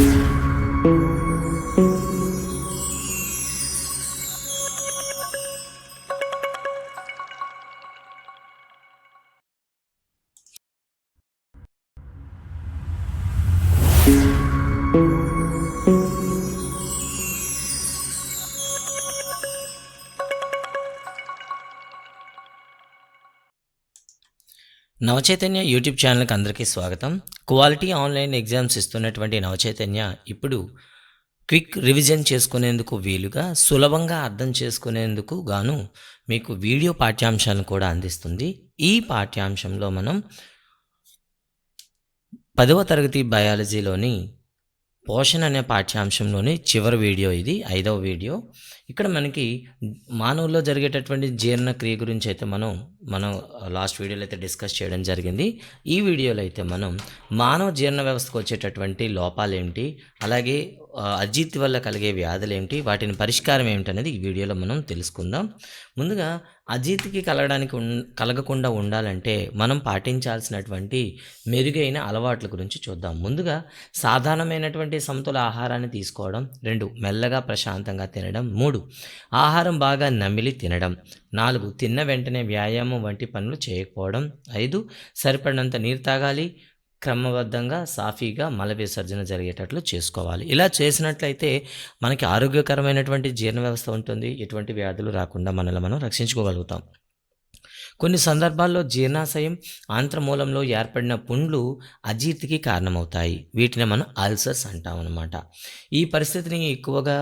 Thank you. Navachaitanya YouTube ఛానల్కి అందరికీ స్వాగతం. క్వాలిటీ ఆన్లైన్ ఎగ్జామ్స్ ఇస్తున్నటువంటి నవచైతన్య ఇప్పుడు క్విక్ రివిజన్ చేసుకునేందుకు వీలుగా సులభంగా అర్థం చేసుకునేందుకు గాను మీకు వీడియో పాఠ్యాంశాలను కూడా అందిస్తుంది. ఈ పాఠ్యాంశంలో మనం పదవ తరగతి బయాలజీలోని పోషణ అనే పాఠ్యాంశంలోని చివరి వీడియో ఇది ఐదవ వీడియో. ఇక్కడ మనకి మానవుల్లో జరిగేటటువంటి జీర్ణక్రియ గురించి అయితే మనం మనం లాస్ట్ వీడియోలో అయితే డిస్కస్ చేయడం జరిగింది. ఈ వీడియోలో అయితే మనం మానవ జీర్ణ వ్యవస్థకు వచ్చేటటువంటి లోపాలు ఏమిటి అలాగే అజీత్ వల్ల కలిగే వ్యాధులు ఏమిటి వాటిని పరిష్కారం ఏమిటనేది ఈ వీడియోలో మనం తెలుసుకుందాం. ముందుగా అజీత్కి కలగడానికి ఉన్ కలగకుండా ఉండాలంటే మనం పాటించాల్సినటువంటి మెరుగైన అలవాట్ల గురించి చూద్దాం. ముందుగా సాధారణమైనటువంటి సమతుల ఆహారాన్ని తీసుకోవడం. రెండు మెల్లగా ప్రశాంతంగా తినడం. మూడు ఆహారం బాగా నమిలి తినడం. నాలుగు తిన్న వెంటనే వ్యాయామం వంటి పనులు చేయకపోవడం. ఐదు సరిపడినంత నీరు తాగాలి. క్రమబద్ధంగా సాఫీగా మల విసర్జన జరిగేటట్లు చేసుకోవాలి. ఇలా చేసినట్లయితే మనకి ఆరోగ్యకరమైనటువంటి జీర్ణ వ్యవస్థ ఉంటుంది. ఎటువంటి వ్యాధులు రాకుండా మనల్ని మనం రక్షించుకోగలుగుతాం. కొన్ని సందర్భాల్లో జీర్ణాశయం ఆంత్రమూలంలో ఏర్పడిన పుండ్లు అజీర్తికి కారణమవుతాయి. వీటిని మనం అల్సర్స్ అంటాం అనమాట ఈ పరిస్థితిని ఎక్కువగా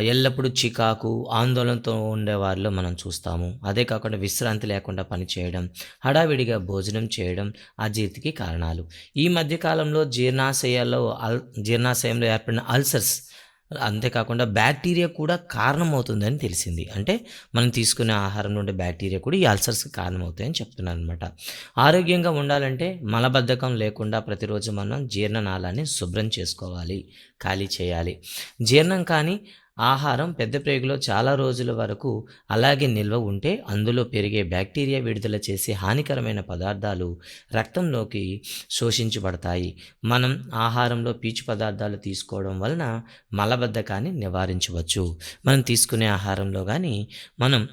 ఎల్లప్పుడూ చికాకు ఆందోళనతో ఉండే వారిలో మనం చూస్తాము. అదే కాకుండా విశ్రాంతి లేకుండా పనిచేయడం హడావిడిగా భోజనం చేయడం అజీర్తికి కారణాలు. ఈ మధ్యకాలంలో జీర్ణాశయాల్లో అల్ జీర్ణాశయంలో ఏర్పడిన అల్సర్స్ అంతేకాకుండా బ్యాక్టీరియా కూడా కారణమవుతుందని తెలిసింది. అంటే మనం తీసుకునే ఆహారం నుండి బ్యాక్టీరియా కూడా ఈ అల్సర్స్కి కారణమవుతాయని చెప్తున్నాను అనమాట ఆరోగ్యంగా ఉండాలంటే మలబద్ధకం లేకుండా ప్రతిరోజు మనం జీర్ణనాళాన్ని శుభ్రం చేసుకోవాలి ఖాళీ చేయాలి. జీర్ణం కానీ ఆహారం పెద్ద ప్రేగులో చాలా రోజుల వరకు అలాగే నిల్వ ఉంటే అందులో పెరిగే బ్యాక్టీరియా విడుదల చేసే హానికరమైన పదార్థాలు రక్తంలోకి శోషించబడతాయి. మనం ఆహారంలో పీచు పదార్థాలు తీసుకోవడం వలన మలబద్ధకాన్ని నివారించవచ్చు. మనం తీసుకునే ఆహారంలో కానీ మనం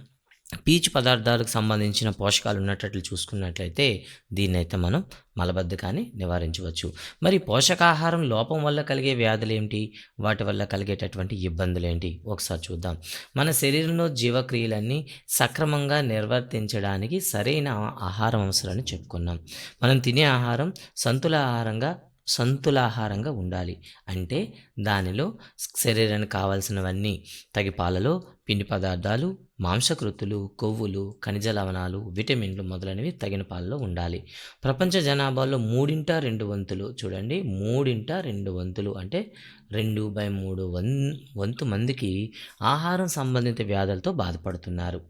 పీచు పదార్థాలకు సంబంధించిన పోషకాలు ఉన్నట్లు చూసుకున్నట్లయితే దీన్నైతే మనం మలబద్ధకాన్ని నివారించవచ్చు. మరి పోషకాహారం లోపం వల్ల కలిగే వ్యాధులు ఏమిటి వాటి వల్ల కలిగేటటువంటి ఇబ్బందులు ఏంటి ఒకసారి చూద్దాం. మన శరీరంలో జీవక్రియలన్నీ సక్రమంగా నిర్వర్తించడానికి సరైన ఆహారం అవసరాన్ని చెప్పుకున్నాం. మనం తినే ఆహారం సంతుల ఆహారంగా సంతులాహారంగా ఉండాలి. అంటే దానిలో శరీరానికి కావాల్సినవన్నీ తగి పాలలో పిండి పదార్థాలు మాంసకృతులు కొవ్వులు ఖనిజ లవణాలు విటమిన్లు మొదలైనవి తగిన పాలలో ఉండాలి. ప్రపంచ జనాభాలో మూడింట రెండు వంతులు చూడండి మూడింట రెండు వంతులు అంటే రెండు బై మూడు వన్ వంతు మందికి ఆహారం సంబంధిత వ్యాధులతో బాధపడుతున్నారు.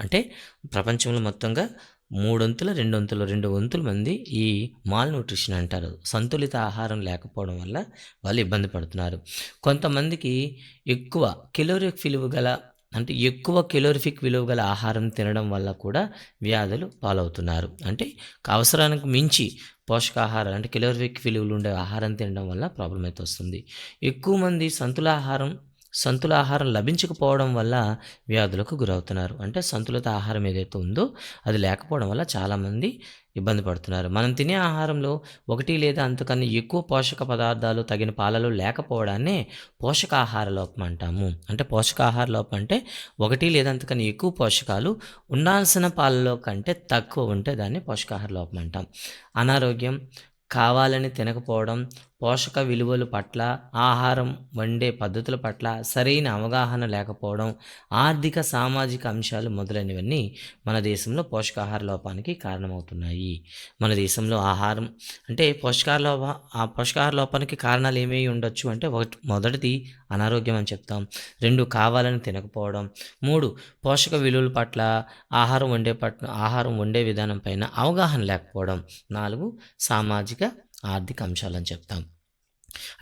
అంటే ప్రపంచంలో మొత్తంగా మూడొంతుల రెండొంతులు రెండు వంతుల మంది ఈ మాల్ న్యూట్రిషన్ అంటారు. సంతులిత ఆహారం లేకపోవడం వల్ల వాళ్ళు ఇబ్బంది పడుతున్నారు. కొంతమందికి ఎక్కువ కిలోరిక్ విలువ గల అంటే ఎక్కువ కెలోరిఫిక్ విలువ గల ఆహారం తినడం వల్ల కూడా వ్యాధులు పాలవుతున్నారు. అంటే అవసరానికి మించి పోషకాహారం అంటే కెలోరిఫిక్ విలువలు ఉండే ఆహారం తినడం వల్ల ప్రాబ్లం అయితే వస్తుంది. ఎక్కువ మంది సంతులాహారం సంతుల ఆహారం లభించకపోవడం వల్ల వ్యాధులకు గురవుతున్నారు. అంటే సంతులిత ఆహారం ఏదైతే ఉందో అది లేకపోవడం వల్ల చాలామంది ఇబ్బంది పడుతున్నారు. మనం తినే ఆహారంలో ఒకటి లేదా అంతకన్నా ఎక్కువ పోషక పదార్థాలు తగిన పాలలో లేకపోవడాన్నే పోషకాహార లోపం అంటాము. అంటే పోషకాహార లోపం అంటే ఒకటి లేదా అంతకన్నా ఎక్కువ పోషకాలు ఉండాల్సిన పాలలో కంటే తక్కువ ఉంటే దాన్ని పోషకాహార లోపం అంటాం. అనారోగ్యం కావాలని తినకపోవడం పోషక విలువల పట్ల ఆహారం వండే పద్ధతుల పట్ల సరైన అవగాహన లేకపోవడం ఆర్థిక సామాజిక అంశాలు మొదలైనవన్నీ మన దేశంలో పోషకాహార లోపానికి కారణమవుతున్నాయి. మన దేశంలో ఆహారం అంటే పోషకాహార లోప ఆ పోషకాహార లోపానికి కారణాలు ఏమేమి ఉండొచ్చు అంటే ఒకటి మొదటిది అనారోగ్యం అని చెప్తాం. రెండు కావాలని తినకపోవడం. మూడు పోషక విలువల పట్ల ఆహారం వండే పట్ల ఆహారం వండే విధానం పైన అవగాహన లేకపోవడం. నాలుగు సామాజిక ఆర్థిక అంశాలని చెప్తాం.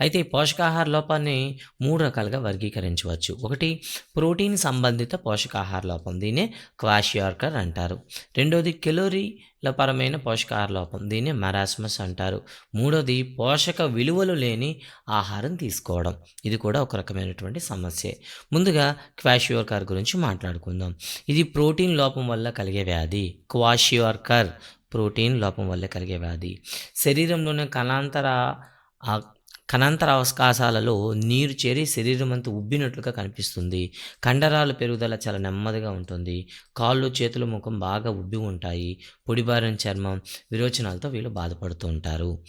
అయితే ఈ పోషకాహార లోపాన్ని మూడు రకాలుగా వర్గీకరించవచ్చు. ఒకటి ప్రోటీన్ సంబంధిత పోషకాహార లోపం. దీన్నే క్వాషియార్కర్ అంటారు. రెండోది కెలోరీల పరమైన పోషకాహార లోపం. దీన్ని మరాస్మస్ అంటారు. మూడోది పోషక విలువలు లేని ఆహారం తీసుకోవడం. ఇది కూడా ఒక రకమైనటువంటి సమస్యే. ముందుగా క్వాషియోర్కర్ గురించి మాట్లాడుకుందాం. ఇది ప్రోటీన్ లోపం వల్ల కలిగే వ్యాధి. క్వాషియోర్కర్ ప్రోటీన్ లోపం వల్ల కలిగే వ్యాధి. శరీరంలోని కణాంతర కణాంతర అవకాశాలలో నీరు చేరి శరీరం అంతా ఉబ్బినట్లుగా కనిపిస్తుంది. కండరాల పెరుగుదల చాలా నెమ్మదిగా ఉంటుంది. కాళ్ళు చేతులు ముఖం బాగా ఉబ్బి ఉంటాయి. పొడిబారిన చర్మం విరోచనాలతో వీళ్ళు బాధపడుతూ ఉంటారు.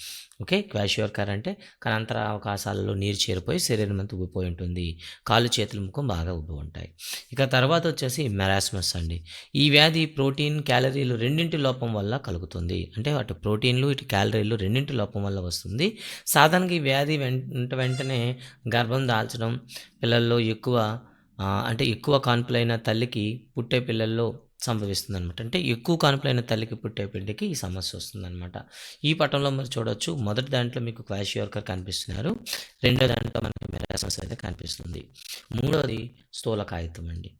ఓకే? క్వాషియోర్కర్ అంటే కనంతర అవకాశాలలో నీరు చేరిపోయి శరీరం అంతా ఉబ్బిపోయి ఉంటుంది. కాళ్ళు చేతులు ముఖం బాగా ఉబ్బి ఉంటాయి. ఇక తర్వాత వచ్చేసి మెరాస్మస్ అండి. ఈ వ్యాధి ప్రోటీన్ క్యాలరీలు రెండింటి లోపం వల్ల కలుగుతుంది. అంటే అటు ప్రోటీన్లు ఇటు క్యాలరీలు రెండింటి లోపం వల్ల వస్తుంది. సాధారణంగా ఈ వ్యాధి వెంట వెంటనే గర్భం దాల్చడం పిల్లల్లో ఎక్కువ అంటే ఎక్కువ కాన్పులైన తల్లికి పుట్టే పిల్లల్లో సంభవిస్తుందనమాట అంటే ఎక్కువ కాన్పులైన తల్లికి పుట్టే బిడ్డకి ఈ సమస్య వస్తుందన్నమాట. ఈ పటంలో మరి చూడొచ్చు మొదటి దాంట్లో మీకు క్వాషియోర్కర్ కనిపిస్తున్నారు. రెండో దాంట్లో మనకి మెరాసమస్ అయితే కనిపిస్తుంది. మూడోది స్థూలకాయితం అండి.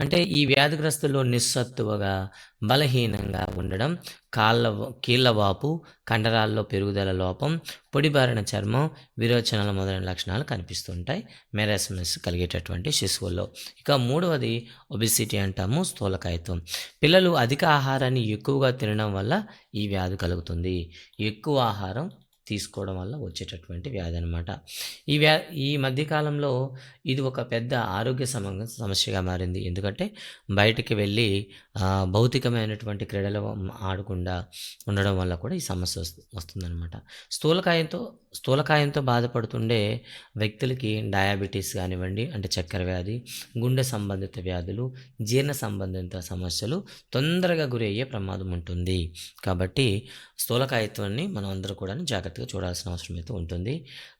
అంటే ఈ వ్యాధిగ్రస్తులు నిస్సత్తువగా బలహీనంగా ఉండడం కాళ్ళ కీళ్ళవాపు కండరాల్లో పెరుగుదల లోపం పొడిబారిన చర్మం విరోచనాల మొదలైన లక్షణాలు కనిపిస్తుంటాయి. మెరాసమస్ కలిగేటటువంటి శిశువుల్లో. ఇక మూడవది ఒబిసిటీ అంటాము స్థూలకాయత్వం. పిల్లలు అధిక ఆహారాన్ని ఎక్కువగా తినడం వల్ల ఈ వ్యాధి కలుగుతుంది. ఎక్కువ ఆహారం తీసుకోవడం వల్ల వచ్చేటటువంటి వ్యాధి అనమాట ఈ వ్యా ఈ మధ్యకాలంలో ఇది ఒక పెద్ద ఆరోగ్య సమ సమస్యగా మారింది. ఎందుకంటే బయటికి వెళ్ళి భౌతికమైనటువంటి క్రీడలు ఆడకుండా ఉండడం వల్ల కూడా ఈ సమస్య వస్తు వస్తుందన్నమాట. స్థూలకాయంతో స్థూలకాయంతో బాధపడుతుండే వ్యక్తులకి డయాబెటీస్ కానివ్వండి అంటే చక్కెర వ్యాధి గుండె సంబంధిత వ్యాధులు జీర్ణ సంబంధిత సమస్యలు తొందరగా గురయ్యే ప్రమాదం ఉంటుంది. కాబట్టి స్థూలకాయత్వాన్ని మనం అందరూ కూడా జాగ్రత్తగా చూడాల్సిన అవసరం అయితే ఉంటుంది.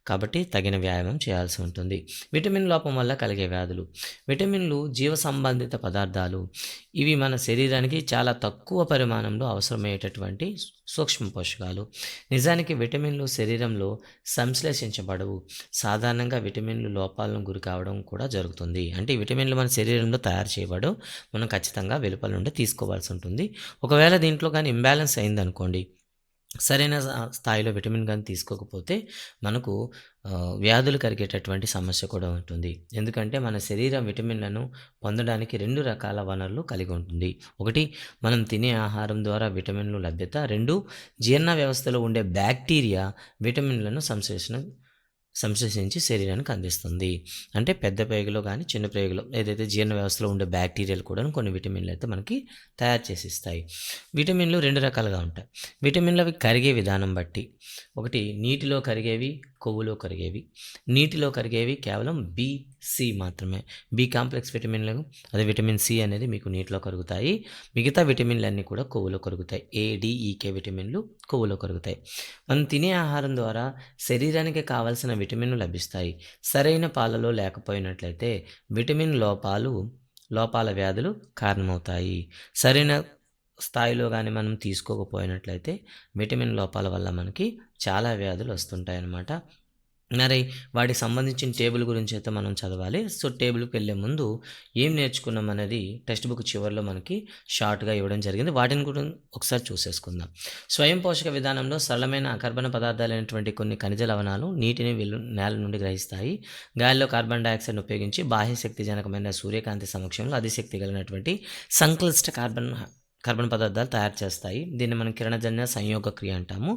కాబట్టి తగిన వ్యాయామం చేయాల్సి ఉంటుంది. విటమిన్ లోపం వల్ల కలిగే వ్యాధులు. విటమిన్లు జీవ సంబంధిత పదార్థాలు. ఇవి మన శరీరానికి చాలా తక్కువ పరిమాణంలో అవసరమయ్యేటటువంటి సూక్ష్మ పోషకాలు. నిజానికి విటమిన్లు శరీరంలో సంశ్లేషించబడవు. సాధారణంగా విటమిన్లు లోపాలను గురి కావడం కూడా జరుగుతుంది. అంటే విటమిన్లు మన శరీరంలో తయారు చేయబడవు మనం ఖచ్చితంగా వెలుపల నుండి తీసుకోవాల్సి ఉంటుంది. ఒకవేళ దీంట్లో కానీ ఇంబ్యాలెన్స్ అయిందనుకోండి సరైన స్థాయిలో విటమిన్ కానీ తీసుకోకపోతే మనకు వ్యాధులు కరిగేటటువంటి సమస్య కూడా ఉంటుంది. ఎందుకంటే మన శరీరం విటమిన్లను పొందడానికి రెండు రకాల వనరులు కలిగి ఉంటుంది. ఒకటి మనం తినే ఆహారం ద్వారా విటమిన్లు లభ్యత. రెండు జీర్ణ వ్యవస్థలో ఉండే బ్యాక్టీరియా విటమిన్లను సంశ్లేషణ సంశ్లేషించి శరీరానికి అందిస్తుంది. అంటే పెద్ద ప్రేగులో కానీ చిన్న ప్రేగులో ఏదైతే జీర్ణ వ్యవస్థలో ఉండే బ్యాక్టీరియాలు కూడా కొన్ని విటమిన్లు అయితే మనకి తయారు చేసి ఇస్తాయి. విటమిన్లు రెండు రకాలుగా ఉంటాయి. విటమిన్లు అవి కరిగే విధానం బట్టి ఒకటి నీటిలో కరిగేవి కొవ్వులో కరిగేవి. నీటిలో కరిగేవి కేవలం బి సి మాత్రమే. బి కాంప్లెక్స్ విటమిన్లు అదే విటమిన్ సి అనేది మీకు నీటిలో కరుగుతాయి. మిగతా విటమిన్లు అన్నీ కూడా కొవ్వులో కరుగుతాయి. ఏడిఈకే e, విటమిన్లు కొవ్వులో కరుగుతాయి. మనం తినే ఆహారం ద్వారా శరీరానికి కావాల్సిన విటమిన్లు లభిస్తాయి. సరైన పాలలో లేకపోయినట్లయితే విటమిన్ లోపాలు లోపాల వ్యాధులు కారణమవుతాయి. సరైన స్థాయిలో కానీ మనం తీసుకోకపోయినట్లయితే విటమిన్ లోపాల వల్ల మనకి చాలా వ్యాధులు వస్తుంటాయి అన్నమాట మరి వాటికి సంబంధించిన టేబుల్ గురించి అయితే మనం చదవాలి. సో టేబుల్కి వెళ్ళే ముందు ఏం నేర్చుకున్నాం అనేది టెక్స్ట్ బుక్ చివరిలో మనకి షార్ట్గా ఇవ్వడం జరిగింది. వాటిని కూడా ఒకసారి చూసేసుకుందాం. స్వయం పోషక విధానంలో సరళమైన అకర్బన పదార్థాలైనటువంటి కొన్ని ఖనిజ లవణాలు నీటిని వెలు నేల నుండి గ్రహిస్తాయి. గాలిలో కార్బన్ డైఆక్సైడ్ను ఉపయోగించి బాహ్య శక్తిజనకమైన సూర్యకాంతి సమక్షంలో అతిశక్తి కలిగినటువంటి సంక్లిష్ట కార్బన్ కార్బన్ పదార్థాలు తయారు చేస్తాయి. దీన్ని మనం కిరణజన్య సంయోగ క్రియ అంటాము.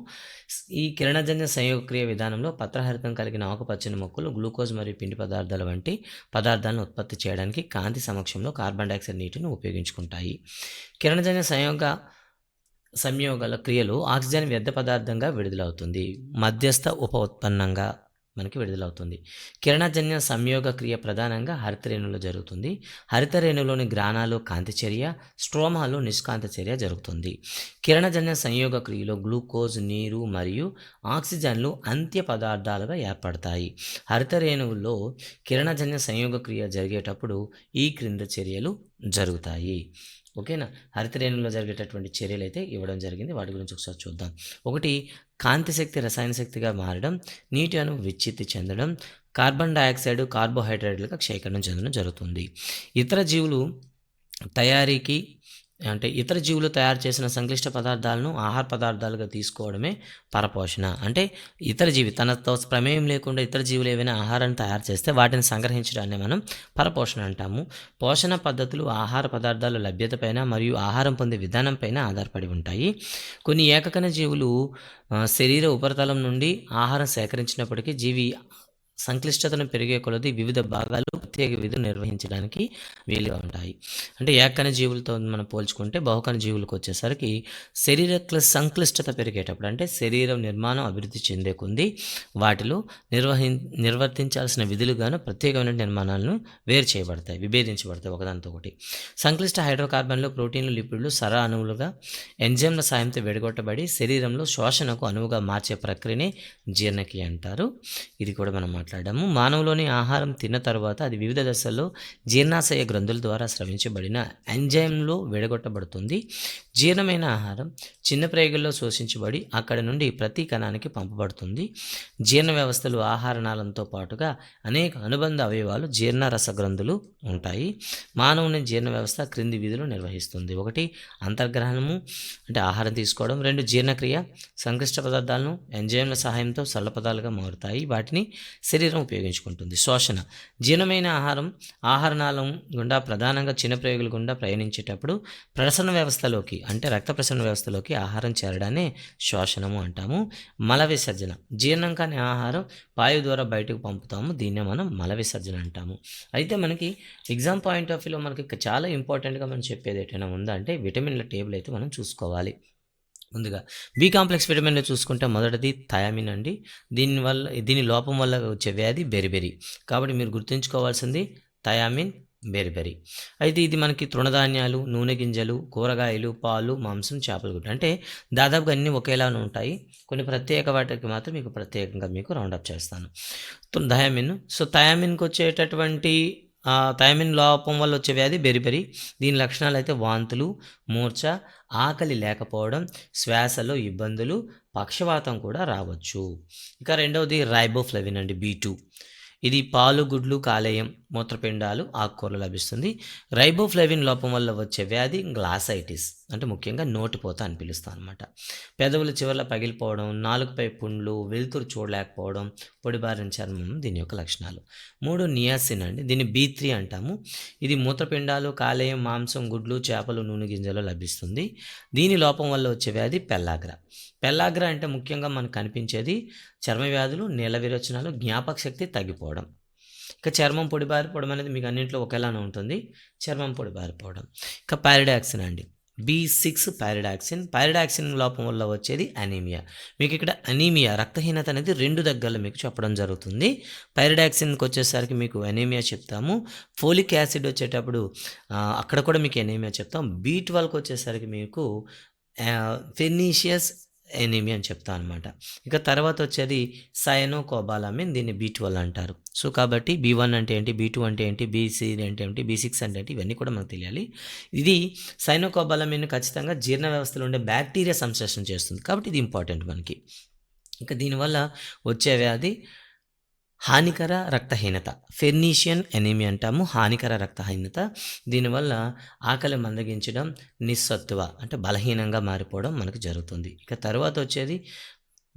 ఈ కిరణజన్య సంయోగ క్రియ విధానంలో పత్రహరితం కలిగిన ఆకుపచ్చని మొక్కలు గ్లూకోజ్ మరియు పిండి పదార్థాల వంటి పదార్థాలను ఉత్పత్తి చేయడానికి కాంతి సమక్షంలో కార్బన్ డైఆక్సైడ్ నీటిని ఉపయోగించుకుంటాయి. కిరణజన్య సంయోగ సంయోగాల క్రియలు ఆక్సిజన్ వ్యర్థ పదార్థంగా విడుదలవుతుంది. మధ్యస్థ ఉప ఉత్పన్నంగా మనకి విడుదలవుతుంది. కిరణజన్య సంయోగ క్రియ ప్రధానంగా హరితరేణులో జరుగుతుంది. హరితరేణులోని గ్రానాలు కాంతి చర్య స్ట్రోమాలో నిష్కాంత చర్య జరుగుతుంది. కిరణజన్య సంయోగ క్రియలో గ్లూకోజ్ నీరు మరియు ఆక్సిజన్లు అంత్య పదార్థాలుగా ఏర్పడతాయి. హరితరేణువుల్లో కిరణజన్య సంయోగ క్రియ జరిగేటప్పుడు ఈ క్రింద చర్యలు జరుగుతాయి. ఓకేనా? హరితరేణులో జరిగేటటువంటి చర్యలు అయితే ఇవ్వడం జరిగింది. వాటి గురించి ఒకసారి చూద్దాం. ఒకటి కాంతి శక్తి రసాయన శక్తిగా మారడం నీటి అణువు విచ్ఛిత్తి చెందడం కార్బన్ డయాక్సైడ్ కార్బోహైడ్రేట్లుగా క్షేకరణం చెందడం జరుగుతుంది. ఇతర జీవులు తయారీకి అంటే ఇతర జీవులు తయారు చేసిన సంక్లిష్ట పదార్థాలను ఆహార పదార్థాలుగా తీసుకోవడమే పరపోషణ. అంటే ఇతర జీవి తనతో ప్రమేయం లేకుండా ఇతర జీవులు ఏవైనా ఆహారాన్ని తయారు చేస్తే వాటిని సంగ్రహించడాన్ని మనం పరపోషణ అంటాము. పోషణ పద్ధతులు ఆహార పదార్థాల లభ్యతపైన మరియు ఆహారం పొందే విధానంపైన ఆధారపడి ఉంటాయి. కొన్ని ఏకకణ జీవులు శరీర ఉపరితలం నుండి ఆహారం సేకరించినప్పటికీ జీవి సంక్లిష్టతను పెరిగే కొలది వివిధ భాగాలు ప్రత్యేక విధులు నిర్వహించడానికి వీలుగా ఉంటాయి. అంటే ఏకన జీవులతో మనం పోల్చుకుంటే బహుకణ జీవులకు వచ్చేసరికి శరీర సంక్లిష్టత పెరిగేటప్పుడు అంటే శరీరం నిర్మాణం అభివృద్ధి చెందే కొంది వాటిలో నిర్వహి నిర్వర్తించాల్సిన విధులుగాను ప్రత్యేకమైన నిర్మాణాలను వేరు చేయబడతాయి విభేదించబడతాయి ఒకదానితో ఒకటి. సంక్లిష్ట హైడ్రోకార్బన్లు ప్రోటీన్లు లిపిడ్లు సర అణువులుగా ఎంజైమ్ల సాయంతో విడగొట్టబడి శరీరంలో శోషణకు అనువుగా మార్చే ప్రక్రియనే జీర్ణక్రియ అంటారు. ఇది కూడా మనం మాట్లాడాము. మానవులోని ఆహారం తిన్న తర్వాత అది వివిధ దశల్లో జీర్ణాశయ గ్రంథుల ద్వారా స్రవించబడిన ఎంజైమ్లో విడగొట్టబడుతుంది. జీర్ణమైన ఆహారం చిన్న ప్రేగుల్లో శోషించబడి అక్కడి నుండి ప్రతి కణానికి పంపబడుతుంది. జీర్ణ వ్యవస్థలు ఆహార నాళంతో పాటుగా అనేక అనుబంధ అవయవాలు జీర్ణ రసగ్రంథులు ఉంటాయి. మానవుని జీర్ణ వ్యవస్థ క్రింది విధులు నిర్వహిస్తుంది. ఒకటి అంతర్గ్రహణము అంటే ఆహారం తీసుకోవడం. రెండు జీర్ణక్రియ సంక్లిష్ట పదార్థాలను ఎంజైమ్ల సహాయంతో సరళ పదాలుగా మారుతాయి. వాటిని శరీరం ఉపయోగించుకుంటుంది. శోషణ జీర్ణమైన ఆహారం ఆహార నాళం గుండా ప్రధానంగా చిన్న ప్రయోగుల గుండా ప్రయాణించేటప్పుడు ప్రసరణ వ్యవస్థలోకి అంటే రక్త ప్రసరణ వ్యవస్థలోకి ఆహారం చేరడాన్ని శోషణము అంటాము. మల విసర్జన. జీర్ణం కాని ఆహారం వాయువు ద్వారా బయటకు పంపుతాము. దీన్నే మనం మల విసర్జన అంటాము. అయితే మనకి ఎగ్జామ్ పాయింట్ ఆఫ్ వ్యూలో మనకి చాలా ఇంపార్టెంట్గా మనం చెప్పేది ఏదైనా ఉందా అంటే విటమిన్ల టేబుల్ అయితే మనం చూసుకోవాలి. ముందుగా బి కాంప్లెక్స్ విటమిన్లు చూసుకుంటే మొదటిది థయామిన్ అండి. దీనివల్ల దీని లోపం వల్ల వచ్చే వ్యాధి బెరిబెరి. కాబట్టి మీరు గుర్తుంచుకోవాల్సింది థయామిన్ బెరిబెరి అయితే ఇది మనకి తృణధాన్యాలు నూనె గింజలు కూరగాయలు పాలు మాంసం చేపల గుడ్డు అంటే దాదాపుగా అన్నీ ఒకేలానే ఉంటాయి. కొన్ని ప్రత్యేక వాటికి మాత్రం మీకు ప్రత్యేకంగా మీకు రౌండప్ చేస్తాను. థయామిన్. సో థయామిన్కి వచ్చేటటువంటి థయామిన్ లోపం వల్ల వచ్చే వ్యాధి బెరిబెరి దీని లక్షణాలు అయితే వాంతులు మూర్ఛ ఆకలి లేకపోవడం శ్వాసలో ఇబ్బందులు పక్షవాతం కూడా రావచ్చు. ఇక రెండవది రైబోఫ్లవిన్ అండి బీ టూ. ఇది పాలు గుడ్లు కాలేయం మూత్రపిండాలు ఆకుకూరలు లభిస్తుంది. రైబోఫ్లవిన్ లోపం వల్ల వచ్చే వ్యాధి గ్లాసైటిస్. అంటే ముఖ్యంగా నోటిపోత అని పిలుస్తాం అనమాట పెదవుల చివర్ల పగిలిపోవడం నాలుగుపై పుండ్లు వెలుతురు చూడలేకపోవడం పొడిబారిన చర్మం దీని యొక్క లక్షణాలు. మూడు నియాసిన్ అండి. దీన్ని బీ త్రీ అంటాము. ఇది మూత్రపిండాలు కాలేయం మాంసం గుడ్లు చేపలు నూనె గింజలు లభిస్తుంది. దీని లోపం వల్ల వచ్చే వ్యాధి పెల్లాగ్ర. పెల్లాగ్ర అంటే ముఖ్యంగా మనకు కనిపించేది చర్మ వ్యాధులు నీల విరోచనాలు జ్ఞాపక శక్తి తగ్గిపోవడం. ఇక చర్మం పొడిబారిపోవడం అనేది మీకు అన్నింటిలో ఒకేలానే ఉంటుంది. చర్మం పొడిబారిపోవడం ఇక పారిడాక్సిన్ అండి. B six పారిడాక్సిన్. పారిడాక్సిన్ లోపం వల్ల వచ్చేది అనీమియా. మీకు ఇక్కడ అనీమియా రక్తహీనత అనేది రెండు దగ్గరలో మీకు చెప్పడం జరుగుతుంది. పైరిడాక్సిన్కి వచ్చేసరికి మీకు ఎనీమియా చెప్తాము. ఫోలిక్ యాసిడ్ వచ్చేటప్పుడు అక్కడ కూడా మీకు అనీమియా చెప్తాం. బీ ట్వెల్వ్కి వచ్చేసరికి మీకు ఫెర్నీషియస్ ఎనీమియా అని చెప్తా అనమాట ఇక తర్వాత వచ్చేది సయనోకోబాలామిన్ దీన్ని బీ ట్వెల్వ్ అంటారు. సో కాబట్టి బీ వన్ అంటే ఏంటి బీ టూ అంటే ఏంటి బీసీ అంటే ఏంటి బీ సిక్స్ అంటే ఏంటి ఇవన్నీ కూడా మనకు తెలియాలి. ఇది సైనోకోబాలమిన్ ఖచ్చితంగా జీర్ణ వ్యవస్థలో ఉండే బ్యాక్టీరియా సంశ్లేషణ చేస్తుంది. కాబట్టి ఇది ఇంపార్టెంట్ మనకి. ఇంకా దీనివల్ల వచ్చే వ్యాధి హానికర రక్తహీనత. ఫెర్నీషియన్ ఎనీమియా అంటాము హానికర రక్తహీనత. దీనివల్ల ఆకలి మందగించడం నిస్సత్తువ అంటే బలహీనంగా మారిపోవడం మనకు జరుగుతుంది. ఇక తర్వాత వచ్చేది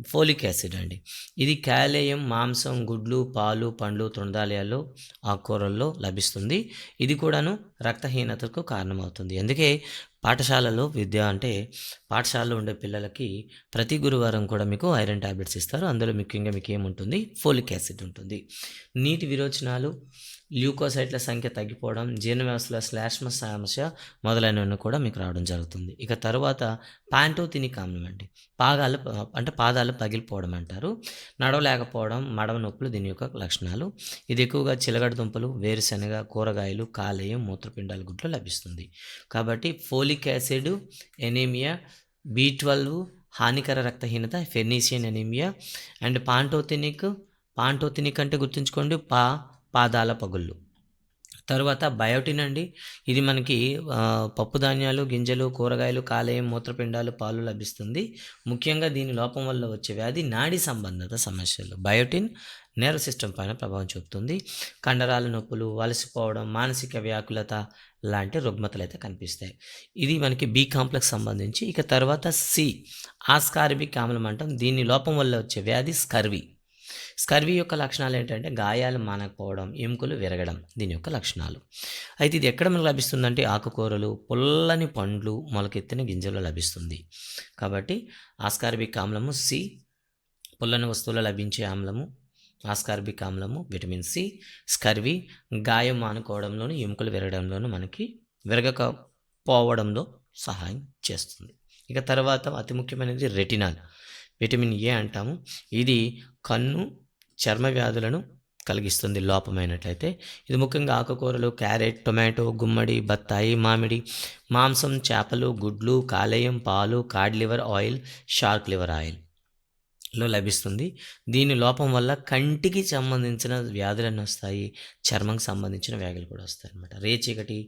ఫోలిక్ యాసిడ్ అండి. ఇది కాలేయం మాంసం గుడ్లు పాలు పండ్లు తృణధాన్యాల్లో ఆకుకూరల్లో లభిస్తుంది. ఇది కూడాను రక్తహీనతకు కారణమవుతుంది. అందుకే పాఠశాలలో విద్య అంటే పాఠశాలలో ఉండే పిల్లలకి ప్రతి గురువారం కూడా మీకు ఐరన్ ట్యాబ్లెట్స్ ఇస్తారు. అందులో ముఖ్యంగా మీకు ఏముంటుంది? ఫోలిక్ యాసిడ్ ఉంటుంది. నీటి విరోచనాలు ల్యూకోసైట్ల సంఖ్య తగ్గిపోవడం జీర్ణ వ్యవస్థలో శ్లాష్మ సమస్య మొదలైనవన్నీ కూడా మీకు రావడం జరుగుతుంది. ఇక తర్వాత ప్యాంటోతినిక్ ఆమ్లం అండి. పాదాలు అంటే పాదాలు పగిలిపోవడం అంటారు. నడవలేకపోవడం మడవ నొప్పులు దీని యొక్క లక్షణాలు. ఇది ఎక్కువగా చిలగడ దుంపలు వేరుశనగ కూరగాయలు కాలేయం మూత్రపిండాల గుడ్లు లభిస్తుంది. కాబట్టి folic acid anaemia B twelve హానికర రక్తహీనత ఫెర్నీషియన్ ఎనీమియా అండ్ పాంటోతినిక్ పాంటోతినిక్ అంటే గుర్తుంచుకోండి పా పాదాల పగుళ్ళు. తరువాత బయోటిన్ అండి. ఇది మనకి పప్పుధాన్యాలు పప్పు ధాన్యాలు గింజలు కూరగాయలు కాలేయం మూత్రపిండాలు పాలు లభిస్తుంది. ముఖ్యంగా దీని లోపం వల్ల వచ్చే వ్యాధి నాడి సంబంధిత సమస్యలు. బయోటిన్ nerve సిస్టమ్ పైన ప్రభావం చూపుతుంది. కండరాల నొప్పులు వలసిపోవడం మానసిక వ్యాకులత లాంటి రుగ్మతలు అయితే కనిపిస్తాయి. ఇది మనకి బి కాంప్లెక్స్ సంబంధించి. ఇక తర్వాత సి ఆస్కార్బిక్ ఆమ్లం అంటాం. దీని లోపం వల్ల వచ్చే వ్యాధి స్కర్వి. స్కర్వీ యొక్క లక్షణాలు ఏంటంటే గాయాలు మానకపోవడం ఎముకలు విరగడం దీని యొక్క లక్షణాలు. అయితే ఇది ఎక్కడ మనకు లభిస్తుందంటే ఆకుకూరలు పుల్లని పండ్లు మొలకెత్తిన గింజల్లో లభిస్తుంది. కాబట్టి ఆస్కార్బిక్ ఆమ్లము సి పుల్లని వస్తువులు లభించే ఆమ్లము ఆస్కార్బిక్ ఆమ్లము విటమిన్ సి స్కర్వీ గాయం మానుకోవడంలోను ఎముకలు విరగడంలోను మనకి విరగకపోవడంలో సహాయం చేస్తుంది. ఇక తర్వాత అతి ముఖ్యమైనది రెటినాల్ విటమిన్ ఏ అంటాము. ఇది కన్ను చర్మ వ్యాధులను కలిగిస్తుంది లోపమైనట్లయితే ఇది ముఖ్యంగా ఆకుకూరలు క్యారెట్ టొమాటో గుమ్మడి బత్తాయి మామిడి మాంసం చేపలు గుడ్లు కాలేయం పాలు cod liver oil shark liver ఆయిల్లో లభిస్తుంది. దీని లోపం వల్ల కంటికి సంబంధించిన వ్యాధులన్నీ వస్తాయి చర్మంకి సంబంధించిన వ్యాధులు కూడా వస్తాయి అన్నమాట రేచీకటి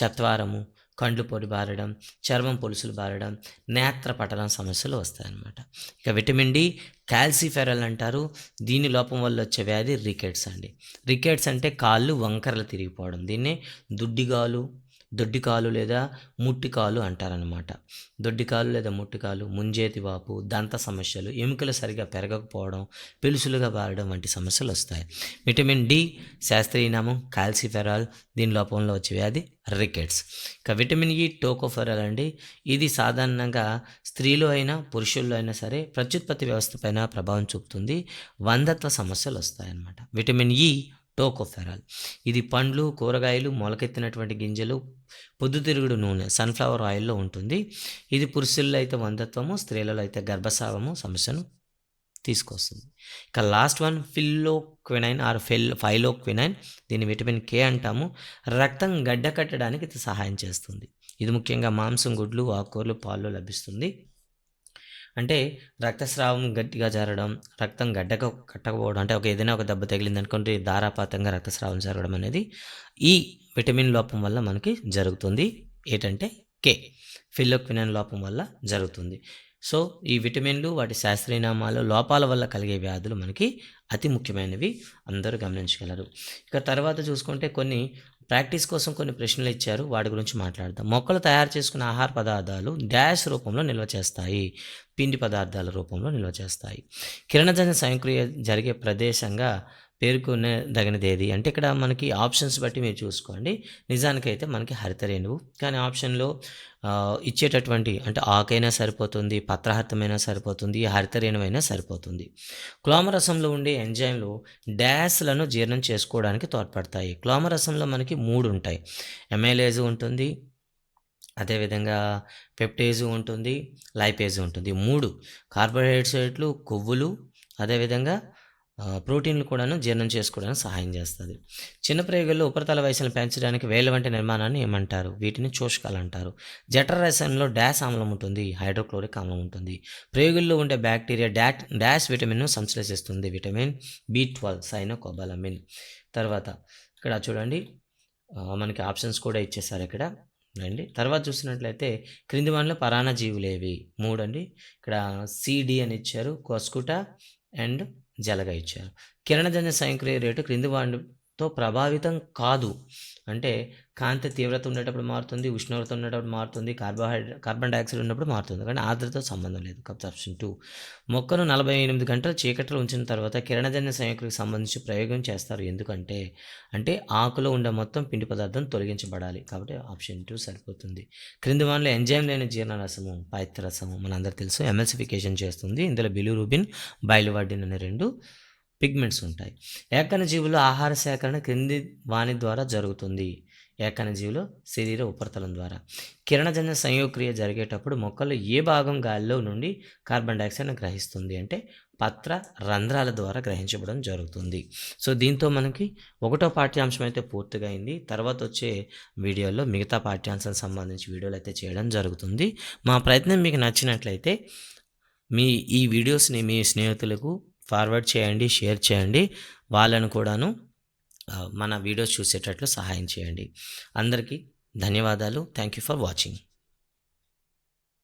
చత్వారము కండ్లు పొడి బారడం చర్మం పొలుసులు బారడం నేత్ర పటలం సమస్యలు వస్తాయన్నమాట. ఇక విటమిన్ డి కాల్సిఫెరల్ అంటారు. దీని లోపం వల్ల వచ్చే వ్యాధి రికెట్స్ అండి. రికెట్స్ అంటే కాళ్ళు వంకరలు తిరిగిపోవడం. దీన్నే దుడ్డిగాలు దొడ్డికాలు లేదా ముట్టికాలు అంటారనమాట దొడ్డికాలు లేదా ముట్టికాలు ముంజేతి వాపు దంత సమస్యలు ఎముకలు సరిగా పెరగకపోవడం పెలుసులుగా వాడడం వంటి సమస్యలు వస్తాయి. విటమిన్ డి శాస్త్రీయ నామం కాల్సిఫెరాల్ దీని లోపంలో వచ్చే వ్యాధి రికెట్స్. ఇక విటమిన్ ఈ టోకోఫెరాల్ అండి. ఇది సాధారణంగా స్త్రీలో అయినా పురుషుల్లో అయినా సరే ప్రత్యుత్పత్తి వ్యవస్థ పైన ప్రభావం చూపుతుంది. వందత్వ సమస్యలు వస్తాయన్నమాట. Vitamin E tocopherol. ఇది పండ్లు కూరగాయలు మొలకెత్తినటువంటి గింజలు పొద్దుతిరుగుడు నూనె సన్ఫ్లవర్ ఆయిల్లో ఉంటుంది. ఇది పురుషుల్లో అయితే వంధత్వము స్త్రీలలో అయితే గర్భస్రావము సమస్యను తీసుకొస్తుంది. ఇక లాస్ట్ వన్ ఫిల్లోక్వినైన్ ఆర్ ఫెల్ ఫైలోక్వినైన్. దీన్ని విటమిన్ కే అంటాము. రక్తం గడ్డ కట్టడానికి ఇది సహాయం చేస్తుంది. ఇది ముఖ్యంగా మాంసం గుడ్లు ఆకుకూరలు పాల్లో లభిస్తుంది. అంటే రక్తస్రావం గట్టిగా జరగడం రక్తం గడ్డక కట్టకపోవడం అంటే ఒక ఏదైనా ఒక దెబ్బ తగిలింది అనుకుంటే ధారాపాతంగా రక్తస్రావం జరగడం అనేది ఈ విటమిన్ లోపం వల్ల మనకి జరుగుతుంది. ఏంటంటే కే ఫిల్లోక్వినన్ లోపం వల్ల జరుగుతుంది. సో ఈ విటమిన్లు వాటి శాస్త్రీయనామాలు లోపాల వల్ల కలిగే వ్యాధులు మనకి అతి ముఖ్యమైనవి. అందరూ గమనించగలరు. ఇక తర్వాత చూసుకుంటే కొన్ని ప్రాక్టీస్ కోసం కొన్ని ప్రశ్నలు ఇచ్చారు. వాటి గురించి మాట్లాడదాం. మొక్కలు తయారు చేసుకున్న ఆహార పదార్థాలు డాష్ రూపంలో నిల్వ చేస్తాయి. పిండి పదార్థాల రూపంలో నిల్వ చేస్తాయి. కిరణజన్య సంక్రియ జరిగే ప్రదేశంగా పేర్కొనేదగినది ఏది? అంటే ఇక్కడ మనకి ఆప్షన్స్ బట్టి మీరు చూసుకోండి. నిజానికైతే మనకి హరితరేణువు కానీ ఆప్షన్లో ఇచ్చేటటువంటి అంటే ఆకైనా సరిపోతుంది పత్రహర్తమైనా సరిపోతుంది హరితరేణువైనా సరిపోతుంది. క్లోమరసంలో ఉండే ఎంజైమ్లు డ్యాస్లను జీర్ణం చేసుకోవడానికి తోడ్పడతాయి. క్లోమరసంలో మనకి మూడు ఉంటాయి. ఎమైలేజ్ ఉంటుంది అదేవిధంగా పెప్టేజ్ ఉంటుంది లైపేజ్ ఉంటుంది. మూడు కార్బోహైడ్రేట్లు కొవ్వులు అదేవిధంగా ప్రోటీన్లు కూడాను జీర్ణం చేసుకోవడానికి సహాయం చేస్తుంది. చిన్న ప్రయోగాల్లో ఉపరితల వయసును పెంచడానికి వేల వంటి నిర్మాణాన్ని ఏమంటారు? వీటిని చోషకాలు అంటారు. జఠరరసంలో డాష్ ఆమ్లం ఉంటుంది హైడ్రోక్లోరిక్ ఆమ్లం ఉంటుంది. ప్రయోగుల్లో ఉండే బ్యాక్టీరియా డాట్ డాష్ విటమిన్ను సంశ్లేషిస్తుంది. Vitamin B twelve cyanocobalamin. తర్వాత ఇక్కడ చూడండి మనకి ఆప్షన్స్ కూడా ఇచ్చేసారు ఇక్కడ. రండి. తర్వాత చూసినట్లయితే క్రింది వాటిలో పరాన్నజీవులేవి. మూడు మూడండి. ఇక్కడ సిడి అని ఇచ్చారు. కొస్కుట అండ్ జలగ ఇచ్చారు. కిరణజన్య సంక్రియ రేటు క్రింది తో ప్రభావితం కాదు. అంటే కాంతి తీవ్రత ఉండేటప్పుడు మారుతుంది ఉష్ణోగ్రత ఉండేటప్పుడు మారుతుంది కార్బోహైడ్రేట్ కార్బన్ డైఆక్సైడ్ ఉన్నప్పుడు మారుతుంది. కానీ ఆర్ద్రత సంబంధం లేదు. కాబట్టి ఆప్షన్ టూ. మొక్కను నలభై ఎనిమిది గంటలు చీకట్లో ఉంచిన తర్వాత కిరణజన్య సంయోక్రికి సంబంధించి ప్రయోగం చేస్తారు. ఎందుకంటే అంటే ఆకులో ఉండే మొత్తం పిండి పదార్థం తొలగించబడాలి. కాబట్టి ఆప్షన్ టూ సరిపోతుంది. క్రింది వానిలో ఎంజైమ్ లేని జీర్ణరసము పైత్యరసము మనందరికీ తెలుసు. ఎమల్సిఫికేషన్ చేస్తుంది. ఇందులో బిలిరూబిన్ బయలువాడిన్ అనే రెండు పిగ్మెంట్స్ ఉంటాయి. ఏకణ జీవులు ఆహార సేకరణ క్రింది వాణి ద్వారా జరుగుతుంది. ఏకణ జీవులు శరీర ఉపరితలం ద్వారా. కిరణజన్య సంయోక్రియ జరిగేటప్పుడు మొక్కలు ఏ భాగం గాలిలో నుండి కార్బన్ డైఆక్సైడ్ను గ్రహిస్తుంది అంటే పత్ర రంధ్రాల ద్వారా గ్రహించబడడం జరుగుతుంది. సో దీంతో మనకి ఒకటో పాఠ్యాంశం అయితే పూర్తిగా అయింది. తర్వాత వచ్చే వీడియోలో మిగతా పాఠ్యాంశం సంబంధించి వీడియోలు అయితే చేయడం జరుగుతుంది. మా ప్రయత్నం మీకు నచ్చినట్లయితే మీ ఈ వీడియోస్ని మీ స్నేహితులకు ఫార్వర్డ్ చేయండి షేర్ చేయండి. వాళ్ళను కూడాను మన వీడియోస్ చూసేటట్లు సహాయం చేయండి. అందరికీ ధన్యవాదాలు. Thank you for watching.